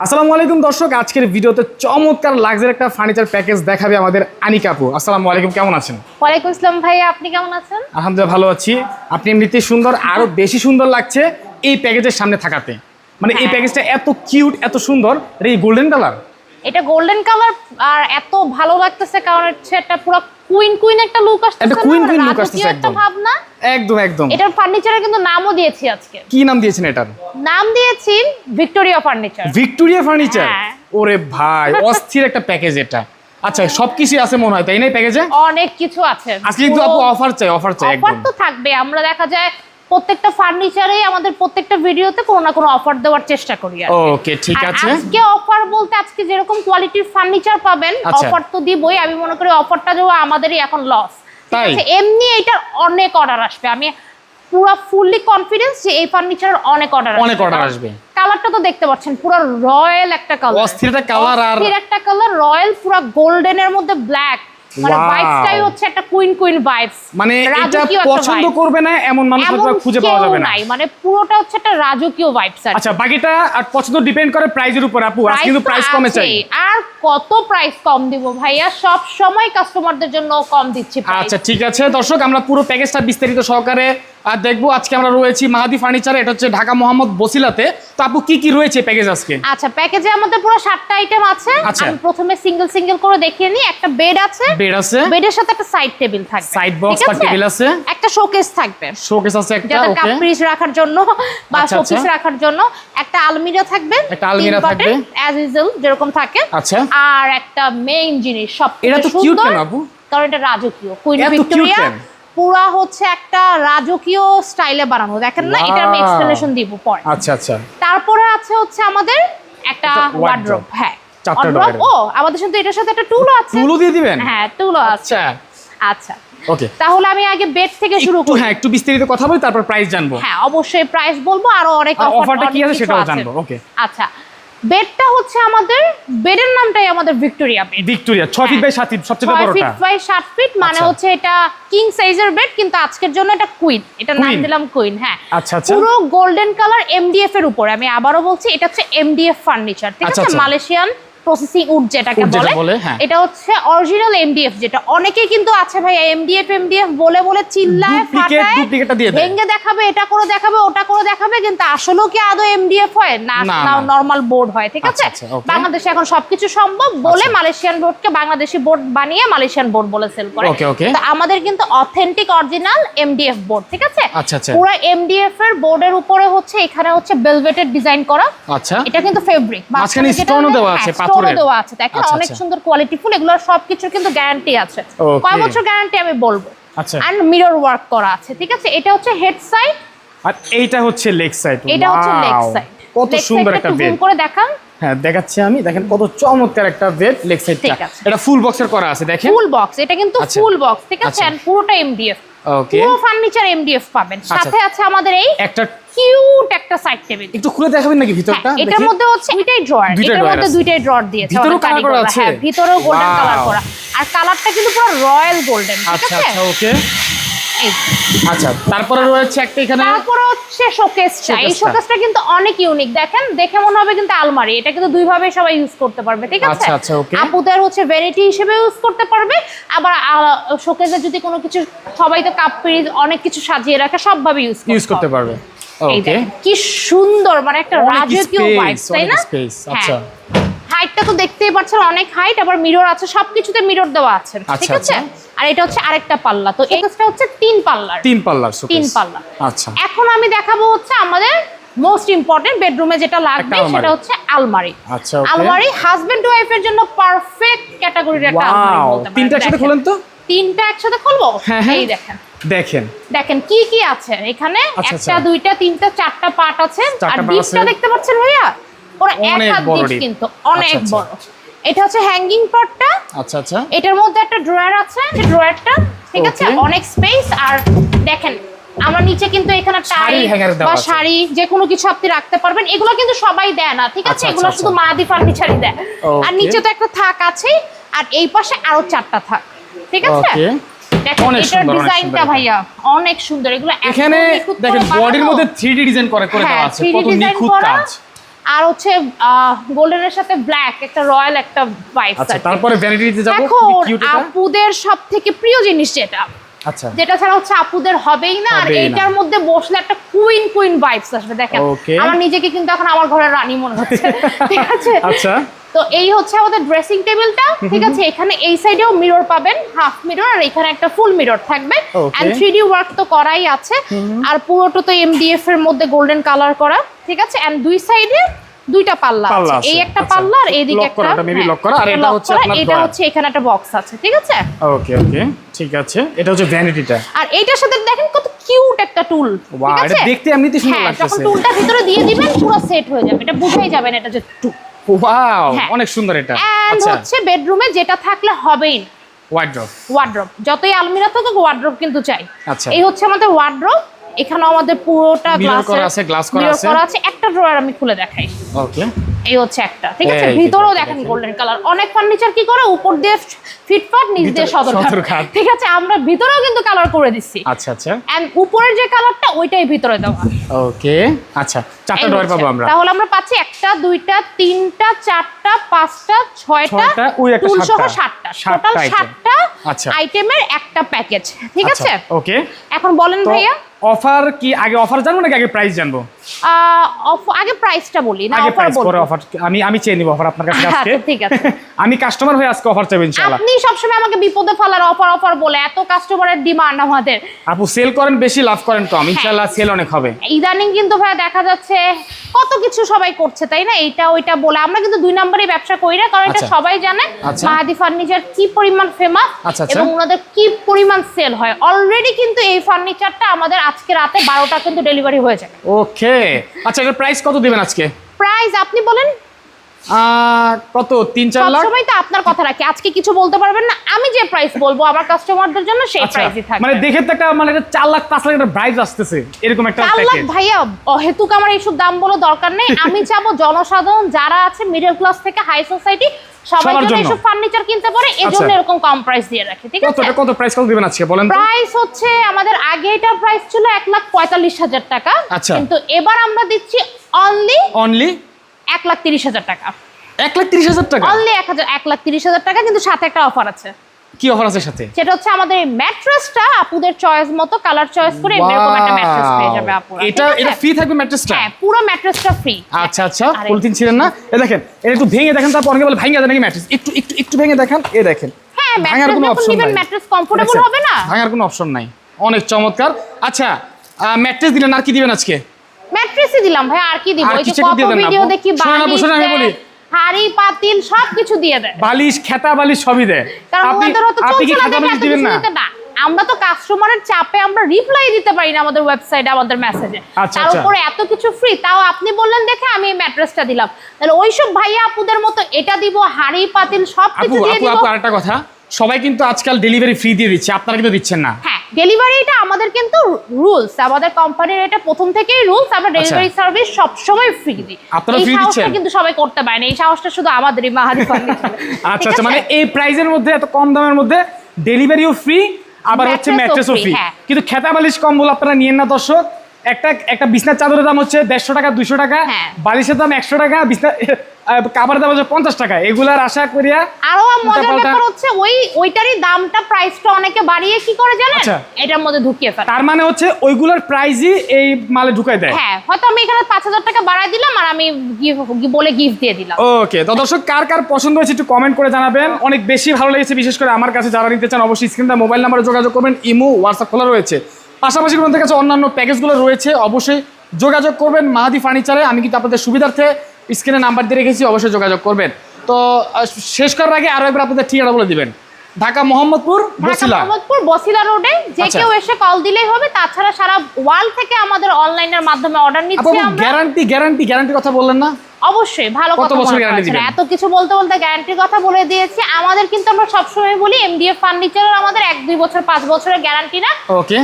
আসসালামু আলাইকুম দর্শক আজকের ভিডিওতে চমৎকার লাগজারি একটা ফার্নিচার প্যাকেজ দেখাবে আমাদের আনিকাপু আসসালামু আলাইকুম কেমন আছেন ওয়ালাইকুম আসসালাম ভাইয়া আপনি কেমন আছেন আলহামদুলিল্লাহ ভালো আছি আপনি এমনিতেই সুন্দর আরও বেশি সুন্দর লাগছে এই প্যাকেজের সামনে থাকাতে মানে এই হ্যাঁ। প্যাকেজটা এত কিউট এত সুন্দর আর এই গোল্ডেন কালার এটা গোল্ডেন কালার আর এত ভালো লাগতেছে কারণ হচ্ছে একটা পুরো কুইন কুইন একটা লুক আসছে একটা না? queen queen look রাজকীয় একটা। ভাবনা একদম একদম। এটার ফার্নিচারের কিন্তু নামও দিয়েছি আজকে। কি নাম দিয়েছেন এটার? নাম দিয়েছি ভিক্টোরিয়া ফার্নিচার ভিক্টোরিয়া ফার্নিচার হ্যাঁ। ওরে ভাই অস্থির একটা প্যাকেজ এটা। আচ্ছা সবকিছু আছে মনে হয় তাই না প্যাকেজে অনেক কিছু আছে। আজকে কিন্তু আপু অফার চাই অফার চাই অফার তো থাকবে আমরা দেখা যায় প্রত্যেকটা ফার্নিচারে আমাদের প্রত্যেকটা ভিডিওতে কোনো না কোনো অফার দেওয়ার চেষ্টা করি আর ওকে ঠিক আছে। আজকে অফার বলতে আজকে যেরকম কোয়ালিটির ফার্নিচার পাবেন আচ্ছা। অফার তো দিবই আমি মনে করি অফারটা দেওয়া আমাদেরই এখন লস তাই? এমনি এটার অনেক অর্ডার আসবে। আমি পুরো ফুললি কনফিডেন্স যে এই ফার্নিচারের অনেক অর্ডার অনেক order আসবে। কালারটা তো দেখতে পাচ্ছেন পুরো রয়্যাল একটা কালার অস্থির একটা colour আর- অস্থির একটা কালার রয়্যাল পুরো গোল্ডেনের মধ্যে ব্ল্যাক মানে! ভাইবসটাই হচ্ছে একটা কুইন কুইন ভাইবস মানে এটা পছন্দ করবে না এমন মানুষ খুঁজে পাওয়া যাবে না। মানে পুরোটা হচ্ছে একটা রাজকীয় ভাইবস আচ্ছা বাকিটা আর পছন্দ ডিপেন্ড করে প্রাইজের উপর আপু। আজ কিন্তু প্রাইস কমে চাই। আর কত প্রাইস কম দিব ভাইয়া সব সময় কাস্টমারদের জন্য কম দিচ্ছি। আচ্ছা ঠিক আছে দর্শক, আমরা পুরো প্যাকেজটা বিস্তারিত সহকারে আর দেখব আজকে আমরা রয়েছি মাহাদি ফার্নিচার এটা হচ্ছে ঢাকা মোহাম্মদ বসিলাতে। তো আপু কি কি রয়েছে প্যাকেজ আজকে? আচ্ছা প্যাকেজে আমাদের পুরো সাতটা আইটেম আছে। আচ্ছা। আমি প্রথমে সিঙ্গেল সিঙ্গেল করে দেখিয়ে নিই। একটা বেড আছে। বেড আছে। বেডের সাথে একটা সাইড টেবিল থাকবে। Box ঠিক বা table আছে। একটা শোকেস থাকবে। শোকেস আছে একটা ওকে কাপড়িস রাখার জন্য বা শোকেস আচ্ছা। রাখার জন্য একটা আলমিরা থাকবে। একটা আলমিরা থাকবে। অ্যাজ ইউজুয়াল যেরকম থাকে। আচ্ছা। আর একটা মেইন জিনিস সব এটা তো cute কেন আপু? কারণ এটা রাজকীয়। Queen Victoria? পুরা হচ্ছে একটা রাজকীয় স্টাইলে বানানো। দেখেন না? এটা আমি এক্সপ্লেনেশন দিব পরে। আচ্ছা আচ্ছা। তারপরে আছে হচ্ছে আমাদের একটা wardrobe। ওয়ার্ড্রোব হ্যাঁ। ও আমাদের সাথে এটার সাথে একটা টুলও আছে। তুলো দিয়ে দিবেন? হ্যাঁ টুলও আছে। আচ্ছা। আচ্ছা। ওকে তাহলে আমি আগে বেড থেকে শুরু করি। হ্যাঁ একটু বিস্তারিত কথা বলি তারপর প্রাইস জানব। হ্যাঁ অবশ্যই প্রাইস বলব আরও অনেক offerটা কি আছে সেটাও জানব, okay. আচ্ছা। বেডটা হচ্ছে আমাদের বেডের নামটাই আমাদের Victoria bed. Victoria 6 feet by 7 feet সবচেয়ে বড়টা 6 ফিট বাই 7 ফিট মানে আচ্ছা। হচ্ছে এটা কিং সাইজের বেড কিন্তু আজকের জন্য এটা কুইন এটা নাম দিলাম কুইন হ্যাঁ। আচ্ছা, আচ্ছা। পুরো গোল্ডেন কালার এমডিএফ এর উপরে। আমি আবারো বলছি এটা হচ্ছে এমডিএফ ফার্নিচার ঠিক আচ্ছা, আছে? আচ্ছা। মালয়েশিয়ান প্রসেসিং উড যেটাকে বলে হ্যাঁ। এটা হচ্ছে অরিজিনাল এমডিএফ যেটা অনেকেই কিন্তু আছে ভাই এমডিএফ এমডিএফ বলে বলে চিল্লায় ফাটায়। ভেঙে দেখাবে এটা করে দেখাবে ওটা করে দেখাবে কিন্তু আসলেও কি আদৌ এমডিএফ হয় না না। নরমাল বোর্ড হয় ঠিক আচ্ছা, আছে আচ্ছা, বাংলাদেশে এখন সবকিছু সম্ভব বলে আচ্ছা। মালয়েশিয়ান বোর্ডকে বাংলাদেশি বোর্ড বানিয়ে মালয়েশিয়ান বোর্ড বলে সেল করে. তো আমাদের কিন্তু অথেন্টিক অরিজিনাল এমডিএফ বোর্ড ঠিক আছে আচ্ছা, আচ্ছা। পুরো এমডিএফ এর বোর্ডের উপরে হচ্ছে এখানে হচ্ছে ভেলভেটের ডিজাইন করা আচ্ছা এটা কিন্তু ফেব্রিক মাঝখানে stone ও দেওয়া আছে, পাথরের। দেওয়া আছে। দেখেন আচ্ছা, অনেক আচ্ছা। সুন্দর কোয়ালিটিফুল এগুলোর সবকিছুর কিন্তু গ্যারান্টি আছে। কয় বছর গ্যারান্টি আমি বলব? আচ্ছা। এন্ড মিরর ওয়ার্ক করা আছে ঠিক আছে? এটা হচ্ছে হেড সাইড আর এইটা হচ্ছে লেগ সাইড এটা হচ্ছে লেগ সাইড কত সুন্দর একটা বেড করে দেখান। হ্যাঁ দেখাচ্ছি আমি। দেখেন কত চমৎকার একটা বেড লেগ সাইডটা এটা ফুল বক্সের করা আছে দেখেন। ফুল বক্স এটা কিন্তু আচ্ছা। ফুল বক্স ঠিক আছে? আচ্ছা। পুরোটা এমডিএফ ওকে পুরো ফার্নিচার এমডিএফ পাবেন। আচ্ছা। সাথে আছে আমাদের এই একটা কিউট একটা সাইড টেবিল একটু খুলে দেখাবেন নাকি ভিতরটা? এটার মধ্যে হচ্ছে দুইটাই ড্রয়ার এটার মধ্যে। দুইটাই ড্রয়ার দিয়েছে ভিতরেও অনেক করা আছে? হ্যাঁ ভিতরেও গোল্ডেন কালার করা। আর কালারটা কিন্তু পুরো রয়্যাল গোল্ডেন ঠিক আচ্ছা আছে? আচ্ছা ওকে। আচ্ছা তারপরে রয়েছে একটা এখানে তারপরে হচ্ছে শোকেসটা এই শোকেসটা কিন্তু অনেক ইউনিক দেখেন দেখে মনে হবে কিন্তু আলমারি। এটা কিন্তু দুই ভাবে সবাই ইউজ করতে পারবে ঠিক আছে? আচ্ছা, আচ্ছা. আপুদের হচ্ছে ভ্যানিটি হিসেবে ইউজ করতে পারবে। আবার শোকেসে যদি কোনো কিছু সবাই তো কাপ পিরিজ অনেক কিছু সাজিয়ে রাখে সব ভাবে ইউজ ইউজ করতে পারবে। কি সুন্দর মানে একটা রাজকীয় ভাইবস তাই না? হ্যাঁ। আচ্ছা। হাইটটা তো দেখতেই পাচ্ছেন অনেক হাইট আবার মিরর আছে সবকিছুতে মিরর দেওয়া আছে ঠিক আচ্ছা, আছে? আচ্ছা। আর এটা হচ্ছে আরেকটা পাল্লা তো এটা হচ্ছে তিন পাল্লার। তিন পাল্লার তিন পাল্লা। আচ্ছা। এখন আমি দেখাবো হচ্ছে আমাদের মোস্ট ইম্পর্টেন্ট বেডরুমে যেটা লাগবে সেটা হচ্ছে আলমারি। আচ্ছা আলমারি হাজবেন্ড ওয়াইফের জন্য পারফেক্ট ক্যাটাগরির একটা আলমারি বলতে পারেন। তিনটা একসাথে খুলেন তো? তিনটা একসাথে খুলবো? হ্যাঁ, হ্যাঁ। এই দেখেন। দেখেন। দেখেন কি কি আছে? এখানে আচ্ছা, একটা আচ্ছা। দুইটা তিনটা চারটা পার্ট আছে। আর ডিপটা দেখতে পাচ্ছেন ভাইয়া? ওরা এক অনেক হাত ডিপ কিন্তু অনেক আচ্ছা, বড়। এটা হচ্ছে হ্যাঙ্গিং পার্টটা আচ্ছা আচ্ছা। এটার মধ্যে একটা ড্রয়ার আছে ড্রয়ারটা ঠিক আছে? অনেক স্পেস আর দেখেন আমার নিচে কিন্তু এখানে টাই বা শাড়ি যে কোনো কিছু আপনি রাখতে পারবেন। এগুলো কিন্তু সবাই দেয় না ঠিক আছে? এগুলো শুধু। মাদি ফার্নিচারই দেয়। আর নিচে তো একটা থাক আছেই। আর এই পাশে আরও চারটা থাক ঠিক আছে? অনেক এটার ডিজাইনটা। ভাইয়া অনেক সুন্দর। এগুলো এখানে দেখেন বডির মধ্যে থ্রি ডিজাইন করে করে দেওয়া হ্যাঁ, আছে কত নিখুঁত কাজ। আর হচ্ছে গোল্ডেনের সাথে ব্ল্যাক একটা রয়্যাল একটা আচ্ছা তারপরে ভ্যানিটিতে যাব আপুদের প্রিয় জিনিস যেটা। আচ্ছা। যেটা ছাড়া হচ্ছে আপুদের হবেই না আর এইটার মধ্যে বসলে একটা কুইন কুইন ভাইবস আসবে দেখেন। আমার নিজেকে কিন্তু এখন আমার ঘরের রানী মনে হচ্ছে। ঠিক আছে? আচ্ছা। তো এই হচ্ছে আমাদের ড্রেসিং টেবিলটা ঠিক আছে? এখানে এই সাইডেও মিরর পাবেন হাফ মিরর আর এখানে একটা ফুল মিরর থাকবে। এন্ড থ্রি ডি ওয়ার্ক তো করাই আছে। আর পুরোটা তো এমডিএফ এর মধ্যে গোল্ডেন কালার করা ঠিক আছে? এন্ড দুই সাইডে দুইটা পাল্লা আছে। এই একটা আচ্ছা। পাল্লা আর এইদিকে একটা lock করা, আর এটা হচ্ছে আপনার এটা হচ্ছে এখানে একটা বক্স আছে ঠিক আছে? ওকে ওকে ঠিক আছে। এটা হচ্ছে ভ্যানিটিটা আর এইটার সাথে দেখেন কত কিউট একটা টুল ঠিক আছে? দেখতে এমনিতেই সুন্দর হ্যাঁ যখন টুলটা ভিতরে দিয়ে দিবেন পুরো সেট হয়ে যাবে। এটা বুঝাই যাবেন এটা যে টুল ওয়াও হ্যাঁ। অনেক সুন্দর এটা। এন্ড আচ্ছা। হচ্ছে বেডরুমে যেটা থাকলে হবেই। না ওয়ার্ড্রব ওয়ার্ড্রপ যতই আলমিরা থাকুক ওয়ার্ড্রপ কিন্তু চাই। আচ্ছা। এই হচ্ছে আমাদের ওয়ার্ড্রপ এখানে আমাদের পুরোটা গ্লাস করা আছে, গ্লাস করা আছে। একটা ড্রয়ার আমি খুলে দেখাই। ওকে এই হচ্ছে একটা। ঠিক আছে? ভিতরেও দেখেন। গোল্ডেন কালার অনেক ফার্নিচার কি করে? উপর দিয়ে ফিটফাট নিচ দিয়ে সদরঘাট। ঠিক আছে? আমরা ভিতরেও কিন্তু কালার করে দিচ্ছি। আচ্ছা আচ্ছা। এন্ড উপরের যে কালারটা ওইটাই ভিতরে দেওয়া। ওকে আচ্ছা চারটা ড্রয়ার পাবো আমরা। তাহলে আমরা পাচ্ছি একটা দুইটা তিনটা চারটা পাঁচটা ছয়টা ওই একটা সাতটা। সাতটা। টোটাল সাতটা আচ্ছা। আইটেমের একটা প্যাকেজ ঠিক আছে? ওকে এখন বলেন ভাইয়া। অফার কি আগে অফার জানব নাকি আগে প্রাইস জানব? আগে প্রাইসটা বলি না অফার বলব অফার আমি আমি চেয়ে নিব অফার আপনার কাছে আজকে আচ্ছা, ঠিক আছে। আমি কাস্টমার হয়ে আজকে অফার চাইব ইনশাআল্লাহ আপনি সবসময় আমাকে বিপদে ফেলার অফার অফার বলে এত কাস্টমারের ডিমান্ড আমাদের আপু সেল করেন বেশি লাভ করেন হ্যাঁ। কম ইনশাআল্লাহ সেল অনেক হবে ইদানিং কিন্তু ভাইয়া দেখা যাচ্ছে কত কিছু সবাই করছে তাই না এইটা ওইটা বলে আমরা কিন্তু দুই নম্বরই ব্যবসা করি না কারণ এটা আচ্ছা। সবাই জানে আচ্ছা। মাহাদি ফার্নিচার কি পরিমাণ ফেমাস। এবং ওনাদের কি পরিমাণ সেল হয় অলরেডি কিন্তু এই ফার্নিচারটা আমাদের আজকে রাতে বারোটা কিন্তু ডেলিভারি হয়ে যাবে ওকে আচ্ছা এটার প্রাইস কত দিবেন আজকে? প্রাইস আপনি বলেন। কত? তিন চার লাখ? সবসময় তো আপনার কথা রাখি। আজকে কিছু বলতে পারবেন না। আমি যে প্রাইস বলব আমার কাস্টমারদের জন্য সেই আচ্ছা প্রাইসই থাকবে। মানে দেখে তো একটা মানে একটা চার লাখ পাঁচ লাখ একটা প্রাইস আসতেছে। এরকম একটা চার লাখ প্যাকেজ ভাইয়া অহেতুক আমার এইসব দাম বলে দরকার নেই। আমি চাবো জনসাধারণ যারা আছে মিডল ক্লাস থেকে হাই সোসাইটি সবার জন্য। জন্য। ফার্নিচার কিনতে পারে এজন্য আচ্ছা। এরকম কম প্রাইস দিয়ে রাখে ঠিক আছে? কত কত প্রাইস কত দিবেন আজকে বলেন তো। প্রাইস হচ্ছে আমাদের আগে এটা প্রাইস ছিল এক লাখ পঁয়তাল্লিশ হাজার টাকা আচ্ছা। কিন্তু এবার আমরা দিচ্ছি অনলি অনলি এক লাখ তিরিশ হাজার টাকা। এক লাখ হাজার টাকা? অনলি এক হাজার এক লাখ তিরিশ হাজার টাকা কিন্তু সাথে একটা অফার আছে। কি অফার আছে সাথে? সেটা হচ্ছে আমাদের ম্যাট্রেসটা আপুদের চয়েস মতো কালার চয়েস করে এরকম একটা ম্যাট্রেস পেয়ে যাবে আপুরা এটা এটা ফ্রি থাকবে ম্যাট্রেসটা হ্যাঁ পুরো ম্যাট্রেসটা ফ্রি আচ্ছা আচ্ছা পলিথিন ছিলেন না? এ দেখেন এটা একটু ভেঙে দেখেন তারপর অনেকে বলে ভেঙে নাকি ম্যাট্রেস একটু একটু একটু ভেঙে দেখেন এ দেখেন। হ্যাঁ ভাঙার কোনো অপশন নাই। ম্যাট্রেস কমফোর্টেবল হবে না? ভাঙার কোনো অপশন নাই। অনেক চমৎকার। আচ্ছা ম্যাট্রেস দিলেন আর কি দিবেন আজকে? ম্যাট্রেসই দিলাম ভাই আর কি দিব? ওই যে কত ভিডিও দেখি আমি বলি। হাড়ি পাতিল সব কিছু দিয়ে দেয়। বালিশ খেতা বালিশ সবই দেয়। আপনি আপনি কি খেতা বালিশ দিবেন না? আমরা তো কাস্টমারের চাপে আমরা রিপ্লাই দিতে পারি না আমাদের ওয়েবসাইটে আমাদের মেসেজে আচ্ছা, তার আচ্ছা। উপরে এত কিছু ফ্রি তাও আপনি বললেন দেখে আমি এই ম্যাট্রেসটা দিলাম। তাহলে ওইসব ভাইয়া আপুদের মতো এটা দিব হাড়ি পাতিল সব কিছু দিয়ে দিব। আপু আরেকটা কথা। সবাই কিন্তু আজকাল ডেলিভারি ফ্রি দিয়ে দিচ্ছে আপনারা কিন্তু দিচ্ছেন না। হ্যাঁ ডেলিভারিটা আমাদের কিন্তু রুলস আমাদের কোম্পানির এটা প্রথম থেকেই রুলস আমরা ডেলিভারি সার্ভিস সবসময় ফ্রি দিই। আপনারা এই সাহসটা দিচ্ছেন? কিন্তু সবাই করতে পারে না এই সাহসটা শুধু আমাদেরই ফার্নিচার আচ্ছা আচ্ছা মানে এই প্রাইজের মধ্যে এত কম দামের মধ্যে ডেলিভারিও ফ্রি আবার হচ্ছে ম্যাট্রেসও ফ্রি। কিন্তু খেতা বালিশ কম্বল আপনারা নিয়েন না দর্শক একটা একটা বিছনার চাদরের দাম হচ্ছে দেড়শো টাকা দুশো টাকা। হ্যাঁ। বালিশের দাম একশো টাকা বিছনা কাবার দাম হচ্ছে পঞ্চাশ টাকা। এগুলার আশা করিয়া আরও মজার ব্যাপার হচ্ছে ওই ওইটারই দামটা প্রাইসটা অনেকে বাড়িয়ে কি করে জানেন? আচ্ছা। এটার মধ্যে ঢুকিয়ে ফেলে। তার মানে হচ্ছে ওইগুলোর প্রাইজই এই মালে ঢুকাই দেয়। হ্যাঁ হয়তো আমি এখানে পাঁচ হাজার টাকা বাড়াই দিলাম আর আমি বলে গিফট দিয়ে দিলাম। ওকে তো দর্শক কার কার পছন্দ হয়েছে একটু কমেন্ট করে জানাবেন। অনেক বেশি ভালো লেগেছে বিশেষ করে আমার কাছে যারা নিতে চান অবশ্যই স্ক্রিনটা মোবাইল নাম্বারে যোগাযোগ করবেন। ইমো হোয়াটসঅ্যাপ খোলা রয়েছে। পাশাপাশি আপনাদের কাছে অন্যান্য প্যাকেজগুলো রয়েছে অবশ্যই যোগাযোগ করবেন মাহাদি ফার্নিচারে। আমি কিন্তু আপনাদের সুবিধার্থে স্ক্রিনে নাম্বার দিয়ে রেখেছি অবশ্যই যোগাযোগ করবেন। তো শেষ করার আগে আরও একবার আপনাদের ঠিকানা বলে দিবেন। ঢাকা মোহাম্মদপুর বসিলা। মোহাম্মদপুর বসিলা রোডে। যে আচ্ছা। কেউ এসে কল দিলেই হবে তাছাড়া সারা ওয়ার্ল্ড থেকে আমাদের অনলাইনের মাধ্যমে অর্ডার নিচ্ছি আমরা। গ্যারান্টি গ্যারান্টি গ্যারান্টি কথা বললেন না? অবশ্যই ভালো কথা? এত কিছু বলতে বলতে গ্যারান্টির কথা বলে দিয়েছি। আমাদের কিন্তু আমরা সবসময় বলি এমডিএফ ফার্নিচারের আমাদের এক দুই বছর পাঁচ বছরের গ্যারান্টি না।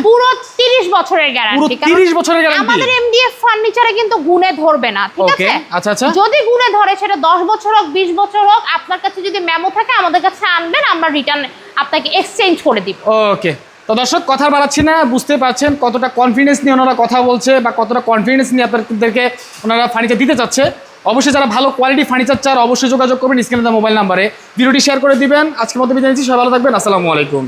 পুরো তিরিশ বছরের গ্যারান্টি তিরিশ বছরের গ্যারান্টি আমাদের এমডিএফ ফার্নিচারে কিন্তু গুণে ধরবে না ঠিক আছে? আচ্ছা আচ্ছা। যদি গুণে ধরে সেটা দশ বছর হোক বিশ বছর হোক আপনার কাছে যদি মেমো থাকে আমাদের কাছে আনবেন আমরা রিটার্ন আপনাকে এক্সচেঞ্জ করে দিব। ওকে তো দর্শক কথা বাড়াচ্ছি না বুঝতে পারছেন কতটা কনফিডেন্স নিয়ে ওনারা কথা বলছে বা কতটা কনফিডেন্স নিয়ে আপনাদেরকে ওনারা ফার্নিচার দিতে চাচ্ছে। অবশ্যই যারা ভালো কোয়ালিটি ফার্নিচার চার অবশ্যই যোগাযোগ করবেন স্ক্রিনে মোবাইল নাম্বারে ভিডিওটি শেয়ার করে দিবেন। আজকের মধ্যে বিদায় নিচ্ছি। সবাই ভালো থাকবেন। আসসালামু আলাইকুম।